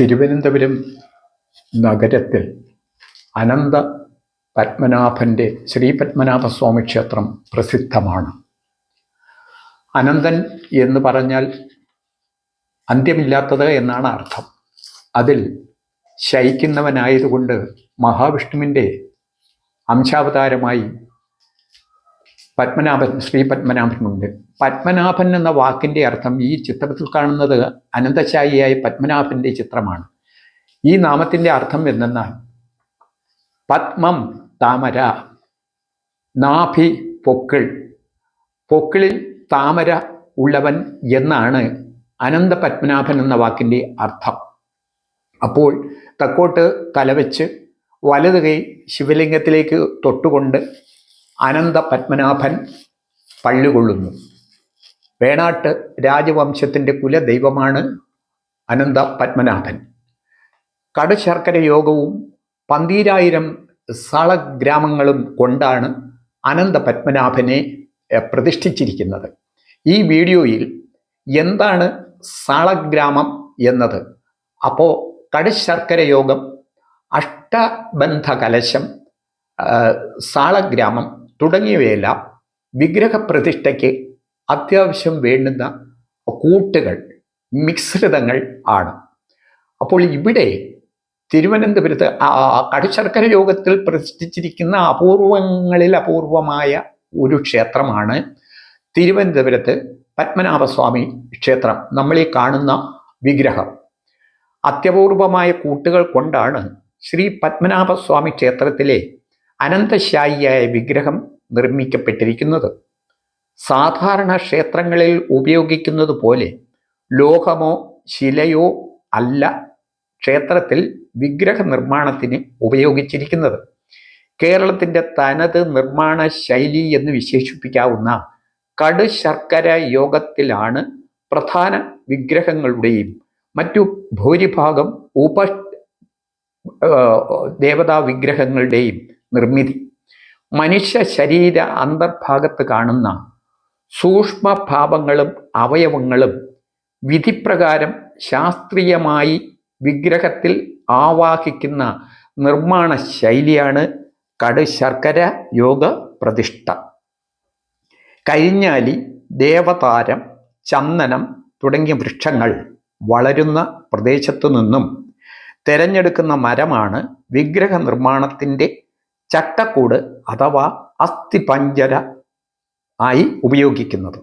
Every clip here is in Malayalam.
തിരുവനന്തപുരം നഗരത്തിൽ അനന്ത പത്മനാഭന്റെ ശ്രീ പത്മനാഭസ്വാമി ക്ഷേത്രം പ്രസിദ്ധമാണ്. അനന്തൻ എന്ന് പറഞ്ഞാൽ അന്ത്യമില്ലാത്തത് എന്നാണ് അർത്ഥം. അതിൽ ശയിക്കുന്നവനായതുകൊണ്ട് മഹാവിഷ്ണുവിന്റെ അംശാവതാരമായി പത്മനാഭൻ ശ്രീ പത്മനാഭനുണ്ട്. പത്മനാഭൻ എന്ന വാക്കിന്റെ അർത്ഥം ഈ ചിത്രത്തിൽ കാണുന്നത് അനന്തശായിയായ പത്മനാഭന്റെ ചിത്രമാണ്. ഈ നാമത്തിന്റെ അർത്ഥം എന്തെന്നാൽ പത്മം താമര നാഭി പൊക്കിൾ. പൊക്കിളിൽ താമര ഉള്ളവൻ എന്നാണ് അനന്ത പത്മനാഭൻ എന്ന വാക്കിന്റെ അർത്ഥം. അപ്പോൾ തക്കോട്ട് തലവെച്ച് വലത് കൈ ശിവലിംഗത്തിലേക്ക് തൊട്ടുകൊണ്ട് അനന്ത പത്മനാഭൻ പള്ളികൊള്ളുന്നു. വേണാട്ട് രാജവംശത്തിന്റെ കുലദൈവമാണ് അനന്ത പത്മനാഭൻ. കടുശർക്കര യോഗവും പന്തീരായിരം സളഗ്രാമങ്ങളും കൊണ്ടാണ് അനന്ത പത്മനാഭനെ പ്രതിഷ്ഠിച്ചിരിക്കുന്നത്. ഈ വീഡിയോയിൽ എന്താണ് സാളഗ്രാമം എന്നത്? അപ്പോൾ കടുശർക്കര യോഗം അഷ്ടബന്ധ കലശം സാളഗ്രാമം തുടങ്ങിയവയെല്ലാം വിഗ്രഹപ്രതിഷ്ഠയ്ക്ക് അത്യാവശ്യം വേണ്ടുന്ന കൂട്ടുകൾ മിശ്രിതങ്ങൾ ആണ്. അപ്പോൾ ഇവിടെ തിരുവനന്തപുരത്ത് കടുശർക്കര യോഗത്തിൽ പ്രതിഷ്ഠിച്ചിരിക്കുന്ന അപൂർവങ്ങളിൽ അപൂർവമായ ഒരു ക്ഷേത്രമാണ് തിരുവനന്തപുരത്ത് പത്മനാഭസ്വാമി ക്ഷേത്രം നമ്മൾ ഈ കാണുന്ന വിഗ്രഹം. അത്യപൂർവമായ കൂട്ടുകൾ കൊണ്ടാണ് ശ്രീ പത്മനാഭസ്വാമി ക്ഷേത്രത്തിലെ അനന്തശായിയായ വിഗ്രഹം നിർമ്മിക്കപ്പെട്ടിരിക്കുന്നത്. സാധാരണ ക്ഷേത്രങ്ങളിൽ ഉപയോഗിക്കുന്നത് പോലെ ലോഹമോ ശിലയോ അല്ല ക്ഷേത്രത്തിൽ വിഗ്രഹ നിർമ്മാണത്തിന് ഉപയോഗിച്ചിരിക്കുന്നത്. കേരളത്തിന്റെ തനത് നിർമ്മാണ ശൈലി എന്ന് വിശേഷിപ്പിക്കാവുന്ന കടുശർക്കര യോഗത്തിലാണ് പ്രധാന വിഗ്രഹങ്ങളുടെയും മറ്റു ഭൂരിഭാഗം ഉപ ദേവതാ വിഗ്രഹങ്ങളുടെയും നിർമ്മിതി. മനുഷ്യ ശരീര അന്തർഭാഗത്ത് കാണുന്ന സൂക്ഷ്മഭാവങ്ങളും അവയവങ്ങളും വിധിപ്രകാരം ശാസ്ത്രീയമായി വിഗ്രഹത്തിൽ ആവാഹിക്കുന്ന നിർമ്മാണ ശൈലിയാണ് കടു ശർക്കര യോഗ പ്രതിഷ്ഠ. കഴിഞ്ഞാലി ദേവതാരം ചന്ദനം തുടങ്ങിയ വൃക്ഷങ്ങൾ വളരുന്ന പ്രദേശത്തു നിന്നും തിരഞ്ഞെടുക്കുന്ന മരമാണ് വിഗ്രഹ നിർമ്മാണത്തിന്റെ ചട്ടക്കൂട് അഥവാ അസ്ഥിപഞ്ചര ആയി ഉപയോഗിക്കുന്നത്.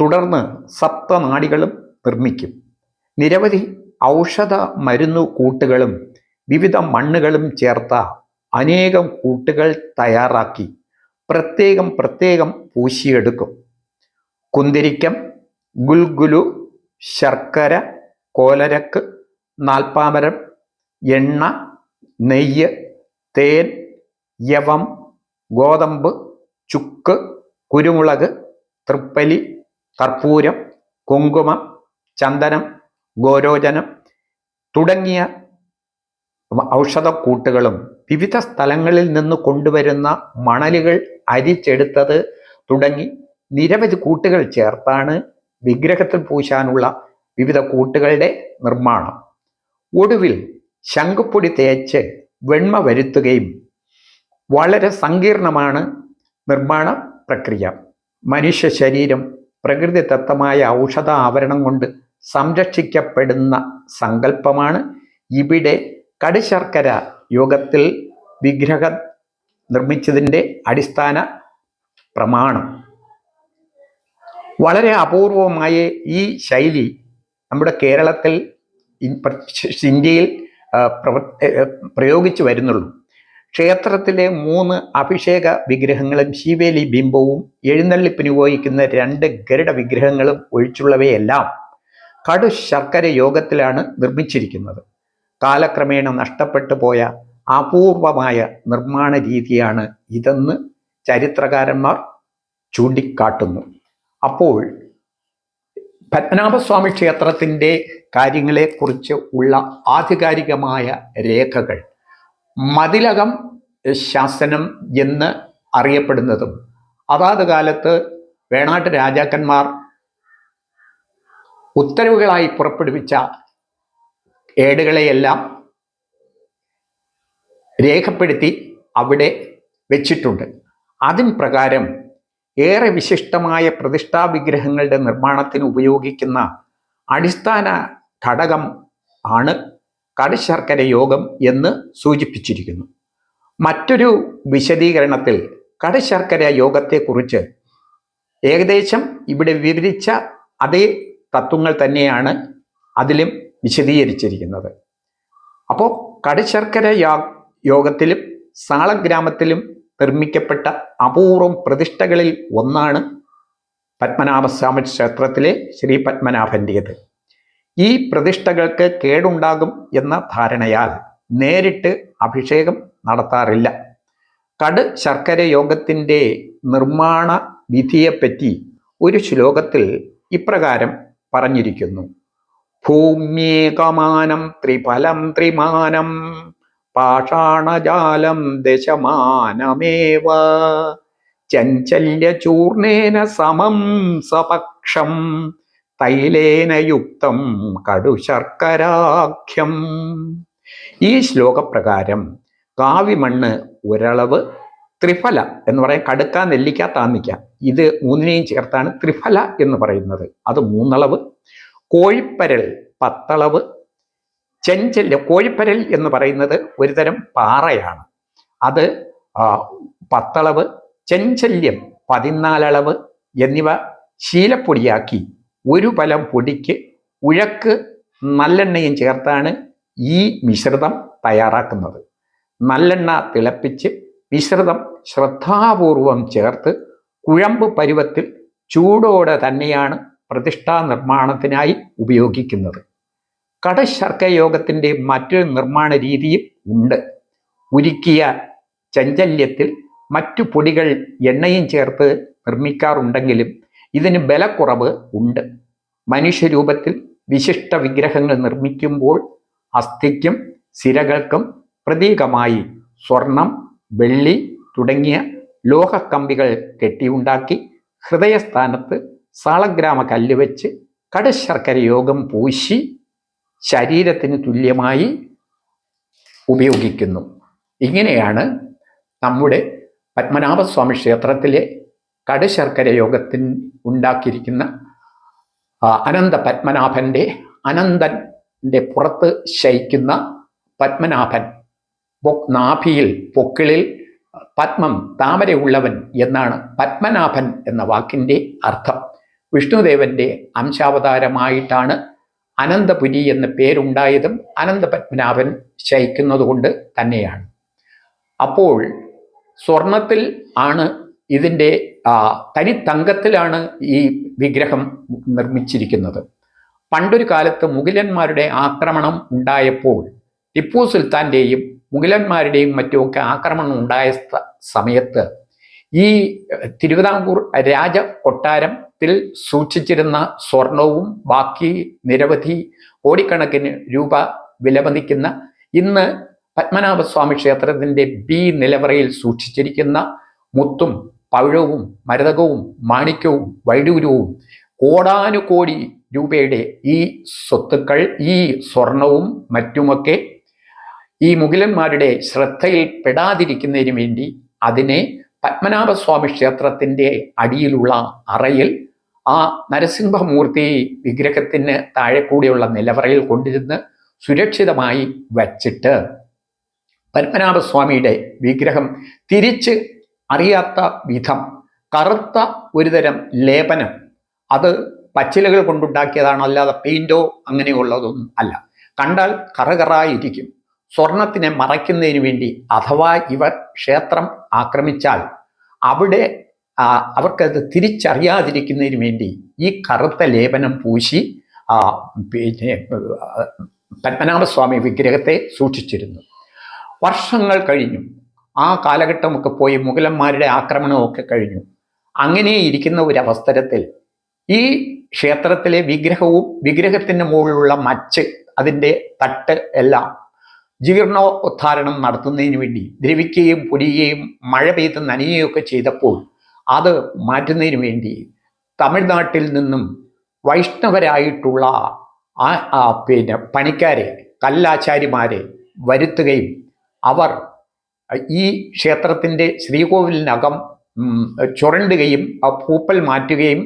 തുടർന്ന് സപ്തനാടികളും നിർമ്മിക്കും. നിരവധി ഔഷധ മരുന്നു കൂട്ടുകളും വിവിധ മണ്ണുകളും ചേർത്ത അനേകം കൂട്ടുകൾ തയ്യാറാക്കി പ്രത്യേകം പ്രത്യേകം പൂശിയെടുക്കും. കുന്തിരിക്കം ഗുൽഗുലു ശർക്കര കോലരക്ക് നാൽപ്പാമരം എണ്ണ നെയ്യ് തേൻ യവം ഗോതമ്പ് ചുക്ക് കുരുമുളക് തൃപ്പലി കർപ്പൂരം കുങ്കുമം ചന്ദനം ഗോരോചനം തുടങ്ങിയ ഔഷധക്കൂട്ടുകളും വിവിധ സ്ഥലങ്ങളിൽ നിന്ന് കൊണ്ടുവരുന്ന മണലുകൾ അരിച്ചെടുത്തത് തുടങ്ങി നിരവധി കൂട്ടുകൾ ചേർത്താണ് വിഗ്രഹത്തിൽ പൂശാനുള്ള വിവിധ കൂട്ടുകളുടെ നിർമ്മാണം. ഒടുവിൽ ശംഖുപ്പൊടി തേച്ച് വെണ്മ വരുത്തുകയും വളരെ സങ്കീർണമാണ് നിർമ്മാണ പ്രക്രിയ. മനുഷ്യ ശരീരം പ്രകൃതിദത്തമായ ഔഷധ ആവരണം കൊണ്ട് സംരക്ഷിക്കപ്പെടുന്ന സങ്കല്പമാണ് ഇവിടെ കടുശർക്കര യോഗത്തിൽ വിഗ്രഹ നിർമ്മിച്ചതിന്റെ അടിസ്ഥാന പ്രമാണം. വളരെ അപൂർവമായ ഈ ശൈലി നമ്മുടെ കേരളത്തിൽ ഇന്ത്യയിൽ പ്രയോഗിച്ചു വരുന്നുള്ളൂ. ക്ഷേത്രത്തിലെ മൂന്ന് അഭിഷേക വിഗ്രഹങ്ങളും ശിവേലി ബിംബവും എഴുന്നള്ളിപ്പിന് ഉപയോഗിക്കുന്ന രണ്ട് ഗരുഡ വിഗ്രഹങ്ങളും ഒഴിച്ചുള്ളവയെല്ലാം കടു ശർക്കര യോഗത്തിലാണ് നിർമ്മിച്ചിരിക്കുന്നത്. കാലക്രമേണ നഷ്ടപ്പെട്ടു പോയ അപൂർവമായ നിർമ്മാണ രീതിയാണ് ഇതെന്ന് ചരിത്രകാരന്മാർ ചൂണ്ടിക്കാട്ടുന്നു. അപ്പോൾ പത്മനാഭസ്വാമി ക്ഷേത്രത്തിന്റെ കാര്യങ്ങളെക്കുറിച്ച് ഉള്ള ആധികാരികമായ രേഖകൾ. മതിലകം ശാസനം എന്ന് അറിയപ്പെടുന്നതും അതാത് കാലത്ത് വേണാട്ട് രാജാക്കന്മാർ ഉത്തരവുകളായി പുറപ്പെടുവിച്ച ഏടുകളെയെല്ലാം രേഖപ്പെടുത്തി അവിടെ വെച്ചിട്ടുണ്ട്. അതിൻ പ്രകാരം ഏറെ വിശിഷ്ടമായ പ്രതിഷ്ഠാ വിഗ്രഹങ്ങളുടെ നിർമ്മാണത്തിന് ഉപയോഗിക്കുന്ന അടിസ്ഥാന ഘടകം ആണ് കടുശർക്കര യോഗം എന്ന് സൂചിപ്പിച്ചിരിക്കുന്നു. മറ്റൊരു വിശദീകരണത്തിൽ കടുശർക്കര യോഗത്തെക്കുറിച്ച് ഏകദേശം ഇവിടെ വിവരിച്ച അതേ തത്വങ്ങൾ തന്നെയാണ് അതിലും വിശദീകരിച്ചിരിക്കുന്നത്. അപ്പോൾ കടുശർക്കര യോഗത്തിലും സാളഗ്രാമത്തിലും നിർമ്മിക്കപ്പെട്ട അപൂർവം പ്രതിഷ്ഠകളിൽ ഒന്നാണ് പത്മനാഭസ്വാമി ക്ഷേത്രത്തിലെ ശ്രീ പത്മനാഭന്റേത് ഈ പ്രതിഷ്ഠകൾക്ക് കേടുണ്ടാകും എന്ന ധാരണയാൽ നേരിട്ട് അഭിഷേകം നടത്താറില്ല. കട് ശർക്കര യോഗത്തിന്റെ നിർമ്മാണ വിധിയെപ്പറ്റി ഒരു ശ്ലോകത്തിൽ ഇപ്രകാരം പറഞ്ഞിരിക്കുന്നു. ഭൂമ്യേകമാനം ത്രിഫലം ത്രിമാനം പാഷാണജാലം ദശമാനമേവ ചഞ്ചല്യചൂർണേന സമം സപക്ഷം തൈലേന യുക്തം കടുശർക്കരാഖ്യം ഈ ശ്ലോകപ്രകാരം കാവിമണ്ണ് ഒരളവ് ത്രിഫല എന്ന് പറയാൻ കടുക്ക നെല്ലിക്ക താന്നിക്ക. ഇത് മൂന്നിനെയും ചേർത്താണ് ത്രിഫല എന്ന് പറയുന്നത്. അത് മൂന്നളവ്. കോഴിപ്പരൽ പത്തളവ്. ചെഞ്ചല്യ കോഴിപ്പരൽ എന്ന് പറയുന്നത് ഒരുതരം പാറയാണ്. അത് പത്തളവ്. ചെഞ്ചല്യം പതിനാലളവ്. എന്നിവ ശീലപ്പൊടിയാക്കി ഒരു പലം പൊടിക്ക് ഉഴക്ക് നല്ലെണ്ണയും ചേർത്താണ് ഈ മിശ്രിതം തയ്യാറാക്കുന്നത്. നല്ലെണ്ണ തിളപ്പിച്ച് മിശ്രിതം ശ്രദ്ധാപൂർവം ചേർത്ത് കുഴമ്പ് പരുവത്തിൽ ചൂടോടെ തന്നെയാണ് പ്രതിഷ്ഠാ നിർമ്മാണത്തിനായി ഉപയോഗിക്കുന്നത്. കടശർക്കയോഗത്തിന്റെ മറ്റൊരു നിർമ്മാണ രീതിയും ഉണ്ട്. ഉരുക്കിയ ചഞ്ചല്യത്തിൽ മറ്റു പൊടികൾ എണ്ണയും ചേർത്ത് നിർമ്മിക്കാറുണ്ടെങ്കിലും ഇതിന് ബലക്കുറവ് ഉണ്ട്. മനുഷ്യരൂപത്തിൽ വിശിഷ്ട വിഗ്രഹങ്ങൾ നിർമ്മിക്കുമ്പോൾ അസ്ഥിക്കും സിരകൾക്കും പ്രതീകമായി സ്വർണം വെള്ളി തുടങ്ങിയ ലോഹക്കമ്പികൾ കെട്ടിയുണ്ടാക്കി ഹൃദയസ്ഥാനത്ത് സാളഗ്രാമ കല്ല് വെച്ച് കടശർക്കര യോഗം പൂശി ശരീരത്തിന് തുല്യമായി ഉപയോഗിക്കുന്നു. ഇങ്ങനെയാണ് നമ്മുടെ പത്മനാഭസ്വാമി ക്ഷേത്രത്തിലെ കടുശർക്കര യോഗത്തിൻ ഉണ്ടാക്കിയിരിക്കുന്ന അനന്ത പത്മനാഭന്റെ അനന്തന്റെ പുറത്ത് ശയിക്കുന്ന പത്മനാഭൻ നാഭിയിൽ പൊക്കിളിൽ പത്മം താമരയുള്ളവൻ എന്നാണ് പത്മനാഭൻ എന്ന വാക്കിന്റെ അർത്ഥം. വിഷ്ണുദേവന്റെ അംശാവതാരമായിട്ടാണ് അനന്തപുരി എന്ന പേരുണ്ടായതും അനന്തപത്മനാഭൻ പത്മനാഭൻ ശയിക്കുന്നതുകൊണ്ട് തന്നെയാണ്. അപ്പോൾ സ്വർണത്തിൽ ആണ് ഇതിന്റെ തനി തങ്കത്തിലാണ് ഈ വിഗ്രഹം നിർമ്മിച്ചിരിക്കുന്നത്. പണ്ടൊരു കാലത്ത് മുഗിലന്മാരുടെ ആക്രമണം ഉണ്ടായപ്പോൾ ടിപ്പു സുൽത്താന്റെയും മുഗിലന്മാരുടെയും മറ്റുമൊക്കെ ആക്രമണം ഉണ്ടായ സമയത്ത് ഈ തിരുവിതാംകൂർ രാജ കൊട്ടാരത്തിൽ സൂക്ഷിച്ചിരുന്ന സ്വർണവും ബാക്കി നിരവധി കോടിക്കണക്കിന് രൂപ വിലമതിക്കുന്ന ഇന്ന് പത്മനാഭസ്വാമി ക്ഷേത്രത്തിന്റെ ബി നിലവറയിൽ സൂക്ഷിച്ചിരിക്കുന്ന മുത്തും പവിഴവും മരതകവും മാണിക്യവും വൈഡൂര്യവും കോടാനുകോടി രൂപയുടെ ഈ സ്വത്തുക്കൾ ഈ സ്വർണവും മറ്റുമൊക്കെ ഈ മുഗിലന്മാരുടെ ശ്രദ്ധയിൽ പെടാതിരിക്കുന്നതിന് വേണ്ടി അതിനെ പത്മനാഭസ്വാമി ക്ഷേത്രത്തിന്റെ അടിയിലുള്ള അറയിൽ ആ നരസിംഹമൂർത്തി വിഗ്രഹത്തിന് താഴെ കൂടിയുള്ള നിലവറയിൽ കൊണ്ടിരുന്ന് സുരക്ഷിതമായി വച്ചിട്ട് പത്മനാഭസ്വാമിയുടെ വിഗ്രഹം തിരിച്ച് അറിയാത്ത വിധം കറുത്ത ഒരുതരം ലേപനം അത് പച്ചിലകൾ കൊണ്ടുണ്ടാക്കിയതാണ് അല്ലാതെ പെയിന്റോ അങ്ങനെയുള്ളതൊന്നും അല്ല. കണ്ടാൽ കറകറായിരിക്കും. സ്വർണത്തിനെ മറയ്ക്കുന്നതിന് വേണ്ടി അഥവാ ഇവർ ക്ഷേത്രം ആക്രമിച്ചാൽ അവിടെ അവർക്കത് തിരിച്ചറിയാതിരിക്കുന്നതിന് വേണ്ടി ഈ കറുത്ത ലേപനം പൂശി പിന്നെ പത്മനാഭസ്വാമി വിഗ്രഹത്തെ സൂക്ഷിച്ചിരുന്നു. വർഷങ്ങൾ കഴിഞ്ഞു. ആ കാലഘട്ടമൊക്കെ പോയി മുഗലന്മാരുടെ ആക്രമണമൊക്കെ കഴിഞ്ഞു. അങ്ങനെ ഇരിക്കുന്ന ഒരു അവസരത്തിൽ ഈ ക്ഷേത്രത്തിലെ വിഗ്രഹവും വിഗ്രഹത്തിന്റെ മുകളിലുള്ള മച്ച് അതിന്റെ തട്ട് എല്ലാം ജീർണോദ്ധാരണം നടത്തുന്നതിന് വേണ്ടി ദ്രവിക്കുകയും പൊടിയുകയും മഴ പെയ്ത് നനയുകയൊക്കെ ചെയ്തപ്പോൾ അത് മാറ്റുന്നതിന് വേണ്ടി തമിഴ്നാട്ടിൽ നിന്നും വൈഷ്ണവരായിട്ടുള്ള ആ പിന്നെ പണിക്കാരെ കല്ലാചാരിമാരെ വരുത്തുകയും അവർ ഈ ക്ഷേത്രത്തിന്റെ ശ്രീകോവിലിനകം ചുരണ്ടുകയും ആ പൂപ്പൽ മാറ്റുകയും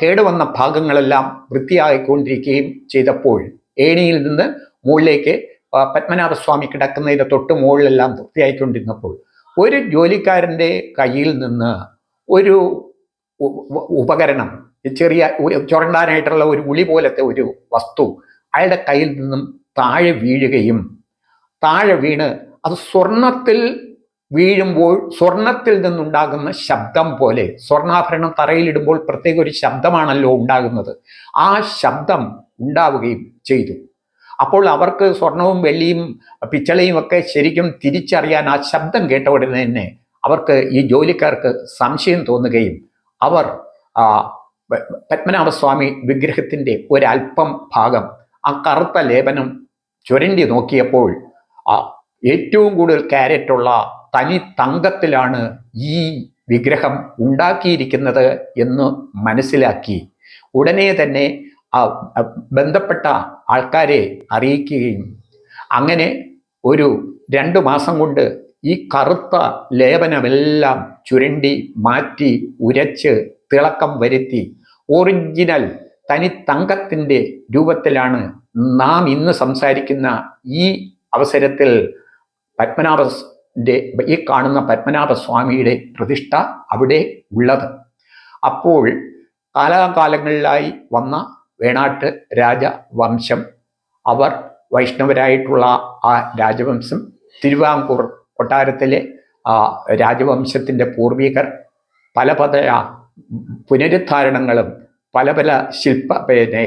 കേടുവന്ന ഭാഗങ്ങളെല്ലാം വൃത്തിയായിക്കൊണ്ടിരിക്കുകയും ചെയ്തപ്പോൾ ഏണിയിൽ നിന്ന് മുകളിലേക്ക് പത്മനാഭസ്വാമി കിടക്കുന്നതിന്റെ തൊട്ട് മുകളിലെല്ലാം വൃത്തിയായിക്കൊണ്ടിരുന്നപ്പോൾ ഒരു ജോലിക്കാരന്റെ കയ്യിൽ നിന്ന് ഒരു ഉപകരണം ചെറിയ ചുരണ്ടാനായിട്ടുള്ള ഒരു ഉളി പോലത്തെ ഒരു വസ്തു അയാളുടെ കയ്യിൽ നിന്നും താഴെ വീഴുകയും താഴെ വീണ് അത് സ്വർണത്തിൽ വീഴുമ്പോൾ സ്വർണത്തിൽ നിന്നുണ്ടാകുന്ന ശബ്ദം പോലെ സ്വർണാഭരണം തറയിലിടുമ്പോൾ പ്രത്യേക ഒരു ശബ്ദമാണല്ലോ ഉണ്ടാകുന്നത്. ആ ശബ്ദം ഉണ്ടാവുകയും ചെയ്തു. അപ്പോൾ അവർക്ക് സ്വർണവും വെള്ളിയും പിച്ചളയും ഒക്കെ ശരിക്കും തിരിച്ചറിയാൻ ആ ശബ്ദം കേട്ട ഉടനെ തന്നെ അവർക്ക് ഈ ജോലിക്കാർക്ക് സംശയം തോന്നുകയും അവർ പത്മനാഭസ്വാമി വിഗ്രഹത്തിന്റെ ഒരൽപ്പം ഭാഗം ആ കറുത്ത ലേപനം ചുരണ്ടി നോക്കിയപ്പോൾ ഏറ്റവും കൂടുതൽ ക്യാരറ്റുള്ള തനി തങ്കത്തിലാണ് ഈ വിഗ്രഹം ഉണ്ടാക്കിയിരിക്കുന്നത് എന്ന് മനസ്സിലാക്കി. ഉടനെ തന്നെ ബന്ധപ്പെട്ട ആൾക്കാരെ അറിയിക്കുകയും അങ്ങനെ ഒരു രണ്ട് മാസം കൊണ്ട് ഈ കറുത്ത ലേപനമെല്ലാം ചുരണ്ടി മാറ്റി ഉരച്ച് തിളക്കം വരുത്തി. ഒറിജിനൽ തനി തങ്കത്തിന്റെ രൂപത്തിലാണ് നാം ഇന്ന് സംസാരിക്കുന്ന ഈ അവസരത്തിൽ പത്മനാഭന്റെ ഈ കാണുന്ന പത്മനാഭസ്വാമിയുടെ പ്രതിഷ്ഠ അവിടെ ഉള്ളത്. അപ്പോൾ കാലാകാലങ്ങളിലായി വന്ന വേണാട്ട് രാജവംശം അവർ വൈഷ്ണവരായിട്ടുള്ള ആ രാജവംശം തിരുവാങ്കൂർ കൊട്ടാരത്തിലെ ആ രാജവംശത്തിന്റെ പൂർവികർ പല പല പുനരുദ്ധാരണങ്ങളും പല പല ശില്പ പിന്നെ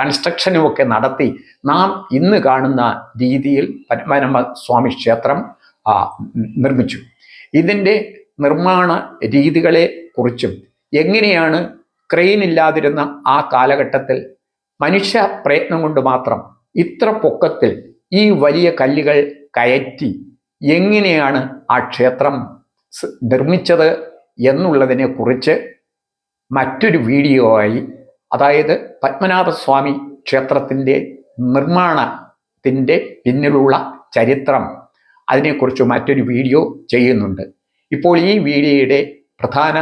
കൺസ്ട്രക്ഷനുമൊക്കെ നടത്തി നാം ഇന്ന് കാണുന്ന രീതിയിൽ പത്മനാഭ സ്വാമി ക്ഷേത്രം നിർമ്മിച്ചു. ഇതിന്റെ നിർമ്മാണ രീതികളെ കുറിച്ചും എങ്ങനെയാണ് ക്രെയിൻ ഇല്ലാതിരുന്ന ആ കാലഘട്ടത്തിൽ മനുഷ്യ പ്രയത്നം കൊണ്ട് മാത്രം ഇത്ര പൊക്കത്തിൽ ഈ വലിയ കല്ലുകൾ കയറ്റി എങ്ങനെയാണ് ആ ക്ഷേത്രം നിർമ്മിച്ചത് എന്നുള്ളതിനെ കുറിച്ച് മറ്റൊരു വീഡിയോ ആയി അതായത് പത്മനാഭസ്വാമി ക്ഷേത്രത്തിന്റെ നിർമ്മാണത്തിന്റെ പിന്നിലുള്ള ചരിത്രം. അതിനെക്കുറിച്ച് മറ്റൊരു വീഡിയോ ചെയ്യുന്നുണ്ട്. ഇപ്പോൾ ഈ വീഡിയോയുടെ പ്രധാന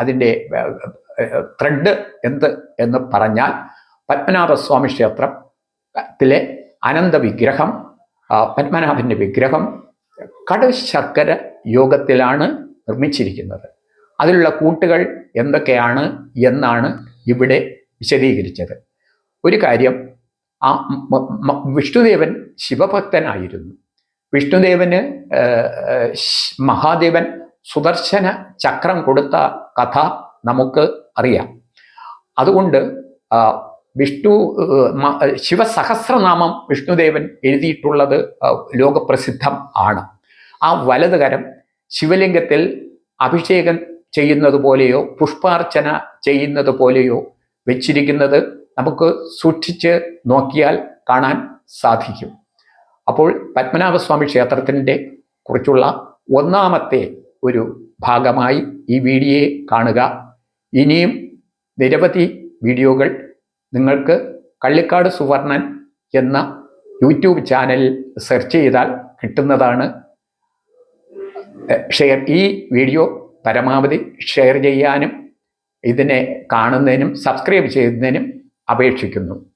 അതിന്റെ ത്രെഡ് എന്ത് എന്ന് പറഞ്ഞാൽ പത്മനാഭസ്വാമി ക്ഷേത്രത്തിലെ അനന്ത വിഗ്രഹം പത്മനാഭന്റെ വിഗ്രഹം കടൽ ശർക്കര യോഗത്തിലാണ് നിർമ്മിച്ചിരിക്കുന്നത്. അതിലുള്ള കൂട്ടുകൾ എന്തൊക്കെയാണ് എന്നാണ് ഇവിടെ വിശദീകരിച്ചത്. ഒരു കാര്യം ആ വിഷ്ണുദേവൻ ശിവഭക്തനായിരുന്നു. വിഷ്ണുദേവന് മഹാദേവൻ സുദർശന ചക്രം കൊടുത്ത കഥ നമുക്ക് അറിയാം. അതുകൊണ്ട് വിഷ്ണു ശിവസഹസ്രനാമം വിഷ്ണുദേവൻ എഴുതിയിട്ടുള്ളത് ലോകപ്രസിദ്ധം ആണ്. ആ വലത് കരം ശിവലിംഗത്തിൽ അഭിഷേകം ചെയ്യുന്നത് പോലെയോ പുഷ്പാർച്ചന ചെയ്യുന്നത് പോലെയോ വെച്ചിരിക്കുന്നത് നമുക്ക് സൂക്ഷിച്ച് നോക്കിയാൽ കാണാൻ സാധിക്കും. അപ്പോൾ പത്മനാഭസ്വാമി ക്ഷേത്രത്തിന്റെ കുറിച്ചുള്ള ഒന്നാമത്തെ ഒരു ഭാഗമായി ഈ വീഡിയോയെ കാണുക. ഇനിയും നിരവധി വീഡിയോകൾ നിങ്ങൾക്ക് കള്ളിക്കാട് സുവർണൻ എന്ന യൂട്യൂബ് ചാനൽ സെർച്ച് ചെയ്താൽ കിട്ടുന്നതാണ്. ഷെയർ ഈ വീഡിയോ പരമാവധി ഷെയർ ചെയ്യാനും ഇതിനെ കാണുന്നതിനും സബ്സ്ക്രൈബ് ചെയ്യുന്നതിനും അപേക്ഷിക്കുന്നു.